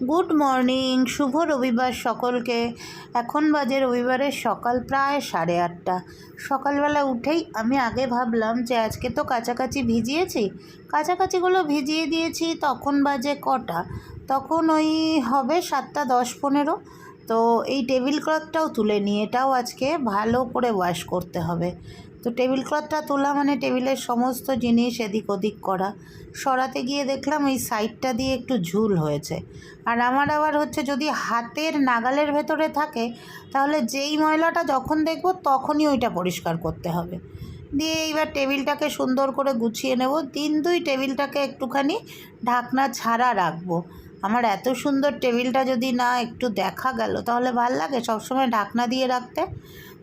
Good morning, শুভ রবিবার সকলকে। এখন বাজে রবিবারের সকাল প্রায় সাড়ে আটটা। সকালবেলা উঠেই আমি আগে ভাবলাম যে আজকে তো কাছাকাছি ভিজিয়েছি। কাছাকাছিগুলো ভিজিয়ে দিয়েছি, তখন বাজে কটা? তখন ওই হবে সাতটা দশ পনেরো। তো এই টেবিল ক্লথটাও তুলে নিই এটাও আজকে ভালো করে ওয়াশ করতে হবে। তো টেবিল ক্লথটা তোলা মানে টেবিলের সমস্ত জিনিস এদিক ওদিক করা। সরাতে গিয়ে দেখলাম এই সাইডটা দিয়ে একটু ঝুল হয়েছে। আর আমার আবার হচ্ছে যদি হাতের নাগালের ভেতরে থাকে, তাহলে যেই ময়লাটা যখন দেখব তখনই ওইটা পরিষ্কার করতে হবে। দিয়ে এইবার টেবিলটাকে সুন্দর করে গুছিয়ে নেব। দিন দুই টেবিলটাকে একটুখানি ঢাকনা ছাড়া রাখব। আমার এত সুন্দর টেবিলটা যদি না একটু দেখা গেল, তাহলে ভালো লাগে সবসময় ঢাকনা দিয়ে রাখতে।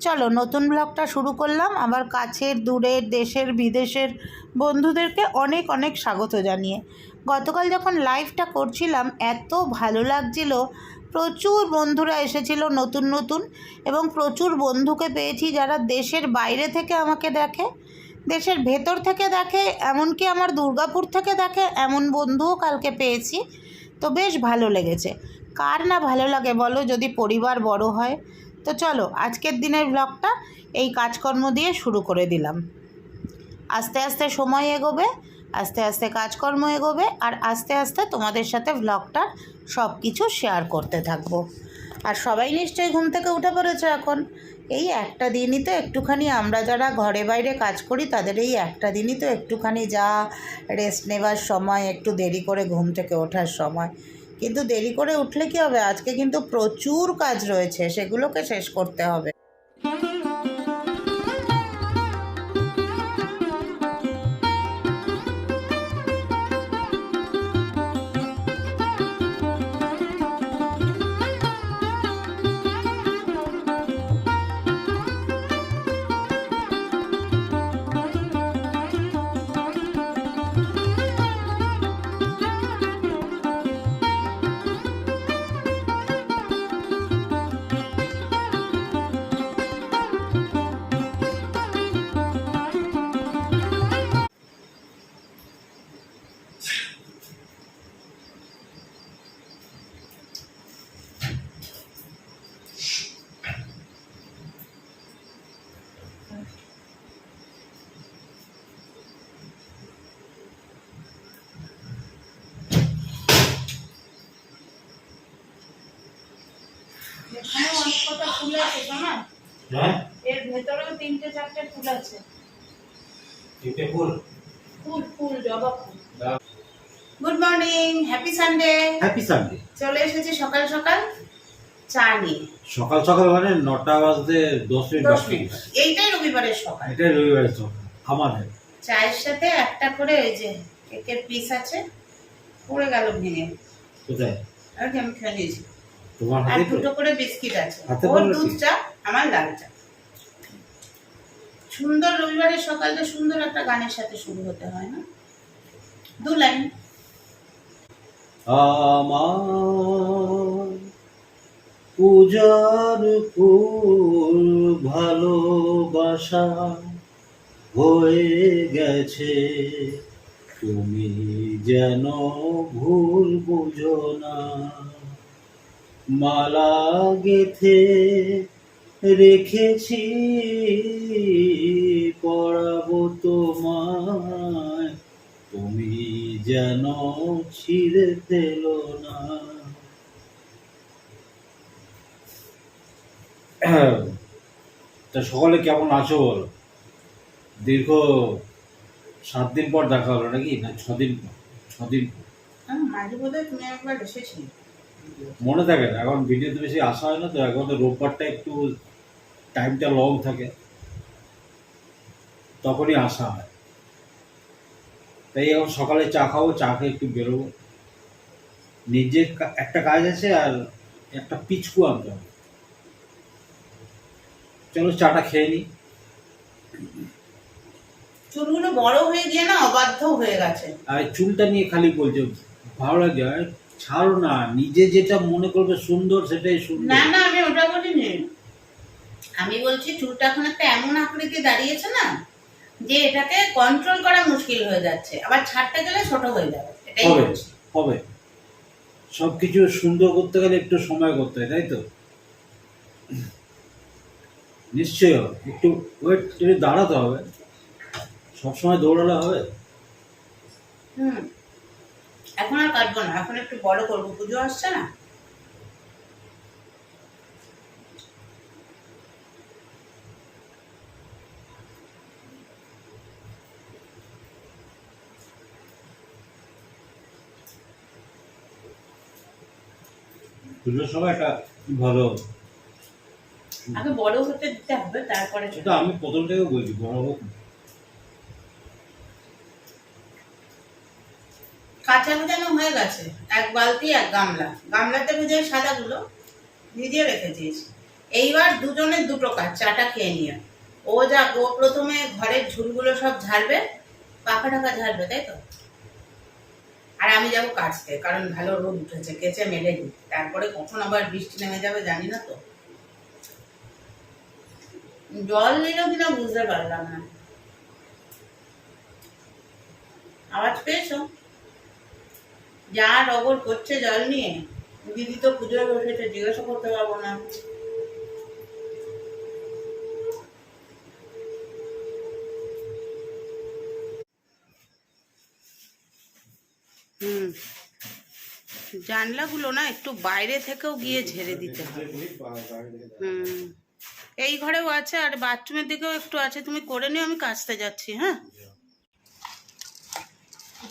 চলো নতুন ব্লগটা শুরু করলাম। আবার কাছের, দূরের, দেশের, বিদেশের বন্ধুদেরকে অনেক অনেক স্বাগত জানিয়ে। গতকাল যখন লাইভটা করছিলাম, এত ভালো লাগছিল। প্রচুর বন্ধুরা এসেছিল নতুন নতুন এবং প্রচুর বন্ধুকে পেয়েছি যারা দেশের বাইরে থেকে আমাকে দেখে, দেশের ভেতর থেকে দেখে, এমনকি আমার দুর্গাপুর থেকে দেখে এমন বন্ধুও কালকে পেয়েছি। তো বেশ ভালো লেগেছে। কার না ভালো লাগে বলো? যদি পরিবার বড় হয় তো চলো, আজকের দিনের ব্লগটা এই কাজকর্ম দিয়ে শুরু করে দিলাম। আস্তে আস্তে সময় এগোবে, আস্তে আস্তে কাজকর্ম এগোবে, আর আস্তে আস্তে তোমাদের সাথে ব্লগটার সব কিছু শেয়ার করতে থাকব। আর সবাই নিশ্চয়ই ঘুম থেকে উঠে পড়েছে এখন। এই একটা দিনই তো একটুখানি আমরা যারা ঘরে বাইরে কাজ করি, তাদের এই একটা দিনই তো একটুখানি যা রেস্ট নেবার সময়, একটু দেরি করে ঘুম থেকে ওঠার সময়। কিন্তু দেরি করে উঠলে কি হবে? আজকে কিন্তু প্রচুর কাজ রয়েছে, সেগুলোকে শেষ করতে হবে। তিনটে চারটে ফুল আছে। তিনটে ফুল? ফুল ফুল জবা ফুল। Good morning happy Sunday happy Sunday চলে এসেছি সকাল সকাল চা নিয়ে। সকাল সকাল মানে নটা বাজতে দশ মিনিট দশ মিনিট। এইটাই রবিবারের সকাল। এটাই রবিবারের সকাল। আমাদের চায়ের সাথে একটা করে ওই যে কেকের পিস আছে পড়ে গেল ভেঙে। কোথায়? আর কি আমি খেয়ে নিয়েছি। তোমার আর হাতে দুটো করে বিস্কিট আছে। ওর দুধ? চা আমার লাল চা। সুন্দর রবিবারের সকালটা সুন্দর একটা গানের সাথে শুরু হতে হয় না? দু লাইন। আমার পূজার ফুল ভালোবাসা হয়ে গেছে, তুমি যেন ভুল বুঝো না। মালা গেথে রেখেছি পড়াবো তোমায়। তুমি যেন ছিঁড়ে ফেলো না। তা সকলে কেমন আছো বলো? দীর্ঘ সাত দিন পর দেখা হলো নাকি? না ছদিন পর? ছদিন পর? হ্যাঁ, মনে থাকে না এখন ভিডিওতে বেশি আসা হয় না তো এখন তো রোববারটা একটু টাইমটা লং থাকে। তখনই আসা হয়। তাই এখন সকালে চা খাব চা খেয়ে একটু বেরোবো। নিজের একটা কাজ আছে আর একটা পিচকু আনতে হবে। চলো চাটা খেয়ে নিই চুলগুলো বড় হয়ে গিয়ে না অবাধ্য হয়ে গেছে। আর চুলটা নিয়ে খালি বলছে ভালো লাগে ছাড়ো না নিজে যেটা মনে করবে সুন্দর সেটাই সুন্দর। না না আমি ওটা বলিনি। আমি বলছি চুলটা এখন একটা এমন আকৃতি দাঁড়িয়েছে না যে এটাকে কন্ট্রোল করা মুশকিল হয়ে যাচ্ছে। আবার ছাড়তে গেলে ছোট হয়ে যাবে এটাই হবে সুন্দর করতে গেলে একটু সময় করতে হয় তাই তো? নিশ্চয়ই হবে একটু ওয়েট একটু দাঁড়াতে হবে। সবসময় দৌড়ালে হবে? হুম। এখন আর কাটবো না এখন একটু বড় করব পুজো আসছে না? পুজোর সময় একটা ভালো আগে বড় হতে দিতে হবে তারপরে সেটা আমি প্রথম থেকে বলছি বড় হোক কাঁচা ভেজানো হয়ে গেছে? এক বালতি এক গামলা। গামলাতে ভেজে সাদাগুলো ভিজিয়ে রেখেছিস এইবার দুজনের দুটো কাজ চাটা খেয়ে নিয়ে। ও যা ও প্রথমে ঘরের ঝুলগুলো সব ঝাড়বে পাখা টাকা ঝাড়বে তাই তো? আর আমি যাব কাচতে কারণ ভালো রোদ উঠেছে, কেচে মেলে দিই তারপরে কখন আবার বৃষ্টি নেমে যাবে জানি না তো। জল নিল কিনা বুঝতে পারলাম না। আওয়াজ পেয়েছ? যা ডবল করছে জল নিয়ে, দিদি তো পুজোয় বসেছে, জিজ্ঞাসা করতে পারব না। জানলাগুলো না একটু বাইরে থেকেও গিয়ে ঝেড়ে দিতে হবে হুম। এই ঘরেও আছে, আর বাথরুমের দিকেও একটু আছে। তুমি করে নিও, আমি কাচতে যাচ্ছি হ্যাঁ?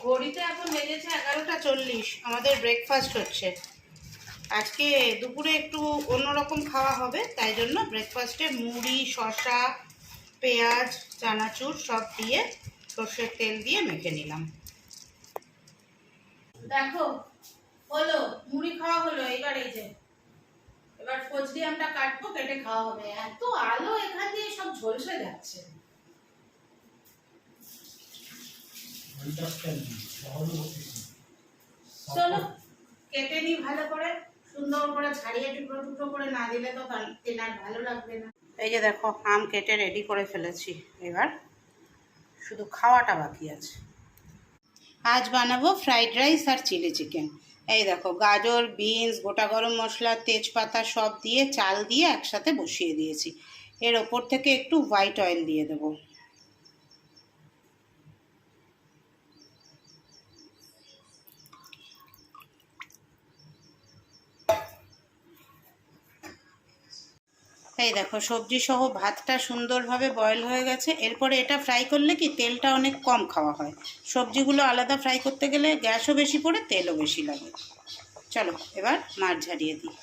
ঘড়িতে এখন বেজেছে এগারোটা চল্লিশ। আমাদের ব্রেকফাস্ট হচ্ছে। আজকে দুপুরে একটু অন্যরকম খাওয়া হবে, তাই জন্য ব্রেকফাস্টে মুড়ি, শসা, পেঁয়াজ, চানাচুর সব দিয়ে সর্ষের তেল দিয়ে মেখে নিলাম। দেখো হলো মুড়ি খাওয়া হলো এবার এই যে এবার ফজলি আমটা কাটবো কেটে খাওয়া হবে। এত আলো এখান দিয়ে সব ঝলসে যাচ্ছে। চলো কেটে নি ভালো করে সুন্দর করে ছাড়িয়ে টুকরো টুকরো করে না দিলে তো কেনার ভালো লাগবে না। এই যে দেখো আম কেটে রেডি করে ফেলেছি। এবার শুধু খাওয়াটা বাকি আছে। আজ বানাবো ফ্রাইড রাইস আর চিলি চিকেন এই দেখো, গাজর, বিনস, গোটা গরম মশলা, তেজপাতা সব দিয়ে চাল দিয়ে একসাথে বসিয়ে দিয়েছি। এর ওপর থেকে একটু হোয়াইট অয়েল দিয়ে দেবো। এই দেখো সবজি সহ ভাতটা সুন্দরভাবে বয়েল হয়ে গেছে। এরপরে এটা ফ্রাই করলে কি তেলটা অনেক কম খাওয়া হয়। সবজিগুলো আলাদা ফ্রাই করতে গেলে গ্যাসও বেশি পড়ে, তেলও বেশি লাগে। চলো, এবার মাছ ঝারিয়ে দিই।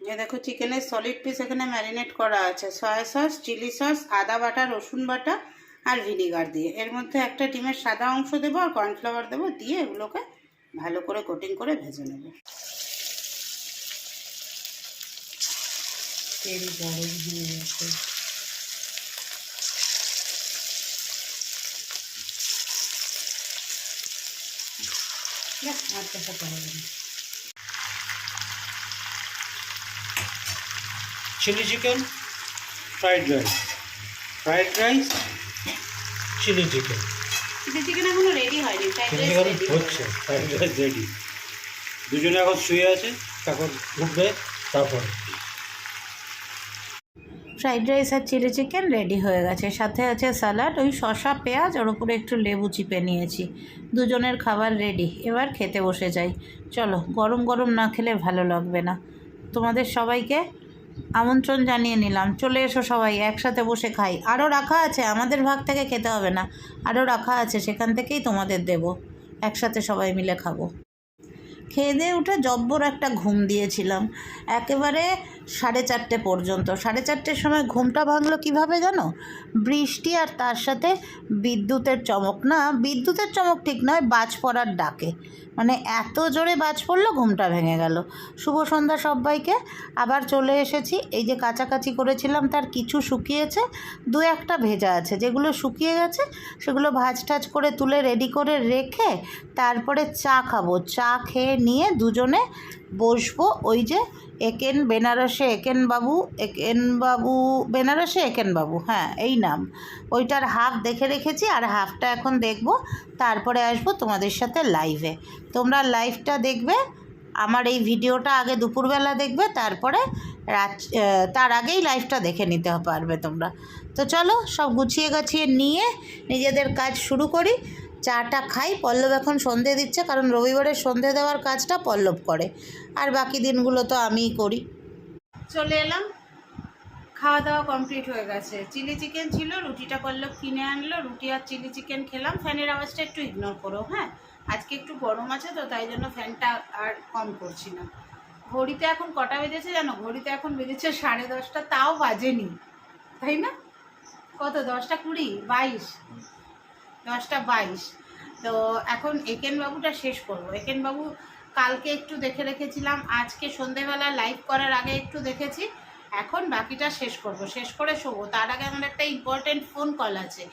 এ দেখো, চিকেনের সলিড পিস এখানে ম্যারিনেট করা আছে। সয়া সস চিলি সস আদা বাটা, রসুন বাটা আর ভিনিগার দিয়ে। এর মধ্যে একটা ডিমের সাদা অংশ দেবো আর কর্নফ্লাওয়ার দেবো, দিয়ে এগুলোকে ভালো করে কোটিং করে ভেজে নেব। তেল গরম হয়ে গেছে। আর দেখাতে হবে না। Chilli chicken fried rice fried rice chilli chicken chilli chicken এখনও রেডি হয়নি ফ্রাইড রাইস হচ্ছে ফ্রাইড রাইস রেডি দুজনে এখন শুয়ে আছে তখন উঠবে তারপর। ফ্রাইড রাইস আর চিলি চিকেন রেডি হয়ে গেছে। সাথে আছে স্যালাড, ওই শসা, পেঁয়াজ, ওর উপরে একটু লেবু চিপে নিয়েছি। দুজনের খাবার রেডি, এবার খেতে বসে যাই। চলো, গরম গরম না খেলে ভালো লাগবে না। তোমাদের সবাইকে আমন্ত্রণ জানিয়ে নিলাম। চলে এসো সবাই, একসাথে বসে খাই। আরও রাখা আছে, আমাদের ভাগ থেকে খেতে হবে না। আরও রাখা আছে, সেখান থেকেই তোমাদের দেব। একসাথে সবাই মিলে খাব। খেয়ে দিয়ে উঠে জব্বর একটা ঘুম দিয়েছিলাম। একেবারে সাড়ে চারটে পর্যন্ত। সাড়ে চারটের সময় ঘুমটা ভাঙলো কীভাবে জানো? বৃষ্টি আর তার সাথে বিদ্যুতের চমক। না, বিদ্যুতের চমক ঠিক নয়, বাজ পড়ার ডাকে। মানে এত জোরে বাজ পড়ল, ঘুমটা ভেঙে গেল। শুভ সন্ধ্যা সবাইকে। আবার চলে এসেছি। এই যে কাছাকাছি করেছিলাম, তার কিছু শুকিয়েছে। দু একটা ভেজা আছে। যেগুলো শুকিয়ে গেছে, সেগুলো ভাজ টাজ করে তুলে রেডি করে রেখে তারপরে চা খাব। চা খেয়ে নিয়ে দুজনে বসবো। ওই যে একেন বেনারসে একেন বাবু একেন বাবু বেনারসে একেন বাবু হ্যাঁ এই নাম। ওইটার হাফ দেখে রেখেছি আর হাফটা এখন দেখব। তারপরে আসব তোমাদের সাথে লাইভে। তোমরা লাইভটা দেখবে, আমার এই ভিডিওটা আগে দুপুরবেলা দেখবে, তারপরে রাত তার আগেই লাইভটা দেখে নিতে পারবে তোমরা। তো চলো সব গুছিয়ে গাছিয়ে নিয়ে নিজেদের কাজ শুরু করি। চাটা খাই, পল্লব এখন সন্ধে দিচ্ছে কারণ রবিবারের সন্ধে দেওয়ার কাজটা পল্লব করে। আর বাকি দিনগুলো তো আমিই করি। চলে এলাম। খাওয়া দাওয়া কমপ্লিট হয়ে গেছে। চিলি চিকেন ছিল, রুটিটা পল্লব কিনে আনলো। রুটি আর চিলি চিকেন খেলাম। ফ্যানের আওয়াজটা একটু ইগনোর করো হ্যাঁ? আজকে একটু গরম আছে তো, তাই জন্য ফ্যানটা আর কম করছি না। ঘড়িতে এখন কটা বেজেছে জানো? ঘড়িতে এখন বেজেছে সাড়ে দশটা, তাও বাজেনি। তাই না? কত? দশটা কুড়ি? বাইশ? দশটা বাইশ। তো এখন একেন বাবুটা শেষ করব। একেন বাবু কালকে একটু দেখে রেখেছিলাম, আজকে সন্ধেবেলা লাইভ করার আগে একটু দেখেছি, এখন বাকিটা শেষ করব। শেষ করে শোবো। তার আগে আমার একটা ইম্পর্টেন্ট ফোন কল আছে।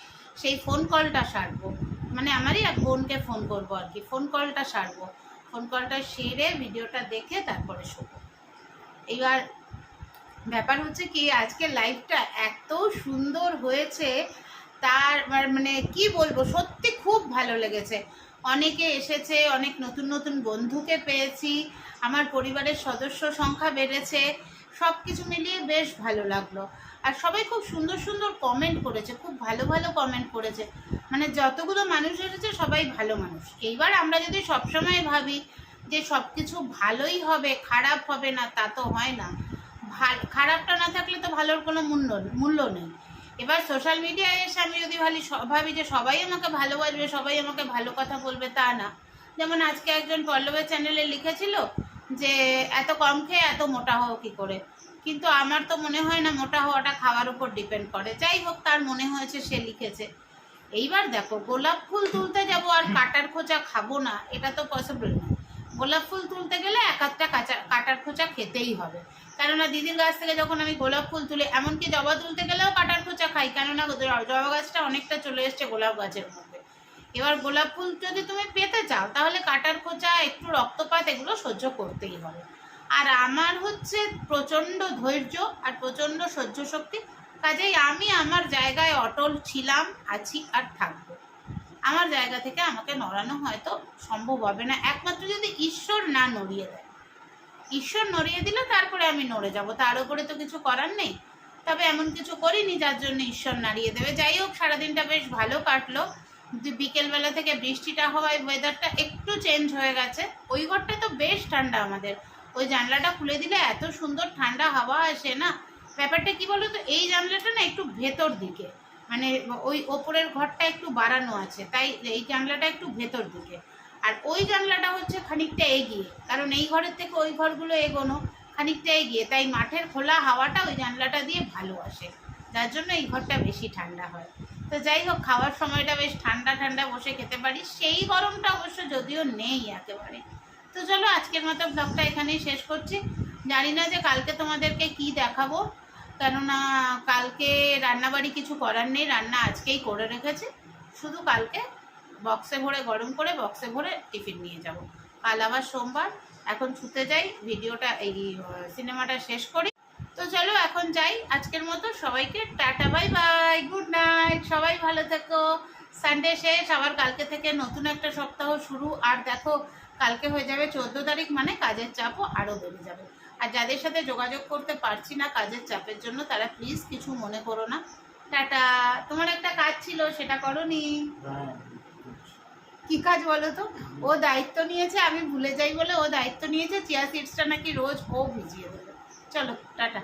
সেই ফোন কলটা সারবো। মানে আমারই এক বোনকে ফোন করব আর কি। ফোন কলটা সারবো। ফোন কলটা সেরে ভিডিওটা দেখে তারপরে শোবো। এইবার ব্যাপার হচ্ছে কি, আজকে লাইভটা এত সুন্দর হয়েছে তার মানে- মানে কি বলব, সত্যি খুব ভালো লেগেছে। অনেকে এসেছে, অনেক নতুন নতুন বন্ধুকে পেয়েছি, আমার পরিবারের সদস্য সংখ্যা বেড়েছে সব কিছু মিলিয়ে বেশ ভালো লাগল। আর সবাই খুব সুন্দর সুন্দর কমেন্ট করেছে, খুব ভালো ভালো কমেন্ট করেছে। মানে যতগুলো মানুষ এসেছে, সবাই ভালো মানুষ। এইবার আমরা যদি সবসময় ভাবি যে সব কিছু ভালোই হবে, খারাপ হবে না, তা তো হয় না। খারাপটা না থাকলে তো ভালোর কোনো মূল্য মূল্য নেই। এবার সোশ্যাল মিডিয়ায় এসে আমি যদি ভাবি ভাবি যে সবাই আমাকে ভালোবাসবে, সবাই আমাকে ভালো কথা বলবে, তা না। যেমন আজকে একজন পল্লবের চ্যানেলে লিখেছিল যে, এত কম খেয়ে এত মোটা হও কি করে? কিন্তু আমার তো মনে হয় না মোটা হওয়াটা খাওয়ার উপর ডিপেন্ড করে। যাই হোক, তার মনে হয়েছে সে লিখেছে। এইবার দেখো, গোলাপ ফুল তুলতে যাব আর কাটার খোঁচা খাব না, এটা তো পসিবল না। গোলাপ ফুল তুলতে গেলে এক একটা কাঁচা, কাটার খোঁচা খেতেই হবে। কেননা দিদির গাছ থেকে যখন আমি গোলাপ ফুল তুলি, এমনকি জবা তুলতে গেলেও কাটার খোঁচা খাই, কেননা জবা গাছটা অনেকটা চলে এসছে গোলাপ গাছের মধ্যে। এবার গোলাপ ফুল যদি তুমি পেতে চাও, তাহলে কাটার খোঁচা, একটু রক্তপাত এগুলো সহ্য করতেই হবে। আর আমার হচ্ছে প্রচণ্ড ধৈর্য আর প্রচণ্ড সহ্য শক্তি, কাজেই আমি আমার জায়গায় অটল ছিলাম, আছি আর থাকব। আমার জায়গা থেকে আমাকে নড়ানো হয়তো সম্ভব হবে না। একমাত্র যদি ঈশ্বর না নড়িয়ে দেয়। ঈশ্বর নড়িয়ে দিলে তারপরে আমি নড়ে যাব। তার উপরে তো কিছু করার নেই। তবে এমন কিছু করিনি যার জন্য ঈশ্বর নাড়িয়ে দেবে। যাই হোক, সারাদিনটা বেশ ভালো কাটলো। বিকেলবেলা থেকে বৃষ্টিটা হওয়ায় ওয়েদারটা একটু চেঞ্জ হয়ে গেছে। ওই ঘরটা তো বেশ ঠান্ডা আমাদের। ওই জানলাটা খুলে দিলে এত সুন্দর ঠান্ডা হাওয়া আসে না। ব্যাপারটা কি বলো তো এই জানলাটা না একটু ভেতর দিকে। মানে ওই ওপরের ঘরটা একটু বাড়ানো আছে। তাই এই জানলাটা একটু ভেতর দিকে। আর ওই জানলাটা হচ্ছে খানিকটা এগিয়ে, কারণ এই ঘরের থেকে ওই ঘরগুলো এগোনো খানিকটা এগিয়ে, তাই মাঠের খোলা হাওয়াটা ওই জানলাটা দিয়ে ভালো আসে, যার জন্য এই ঘরটা বেশি ঠান্ডা হয়। তো যাই হোক, খাওয়ার সময়টা বেশ ঠান্ডা ঠান্ডা বসে খেতে পারি, সেই গরমটা অবশ্য যদিও নেই একেবারে। তো চলো, আজকের মতো ব্লগটা এখানেই শেষ করছি। জানি না যে কালকে তোমাদেরকে কি দেখাবো, কেননা কালকে রান্নাবাড়ি কিছু করার নেই, রান্না আজকেই করে রেখেছে। শুধু কালকে বক্সে ভরে, গরম করে বক্সে ভরে টিফিন নিয়ে যাব। কাল আবার সোমবার, এখন ছুতে যাই, ভিডিওটা এই সিনেমাটা শেষ করি। তো চলো এখন যাই, আজকের মতো সবাইকে tata, bye bye, good night, সবাই ভালো থেকো। সানডে শেষ, আবার কালকে থেকে নতুন একটা সপ্তাহ শুরু। আর দেখো, কালকে হয়ে যাবে চোদ্দ তারিখ মানে কাজের চাপও আরও বেড়ে যাবে। আর যাদের সাথে যোগাযোগ করতে পারছি না কাজের চাপের জন্য, তারা প্লিজ কিছু মনে করো না। টাটা, তোমার একটা কাজ ছিল, সেটা করনি কি কাজ বলো তো? ও দায়িত্ব নিয়েছে, আমি ভুলে যাই বলে ও দায়িত্ব নিয়েছে, চিয়া সিডসটা নাকি রোজ ও ভিজিয়ে দেবে। চলো, টাটা।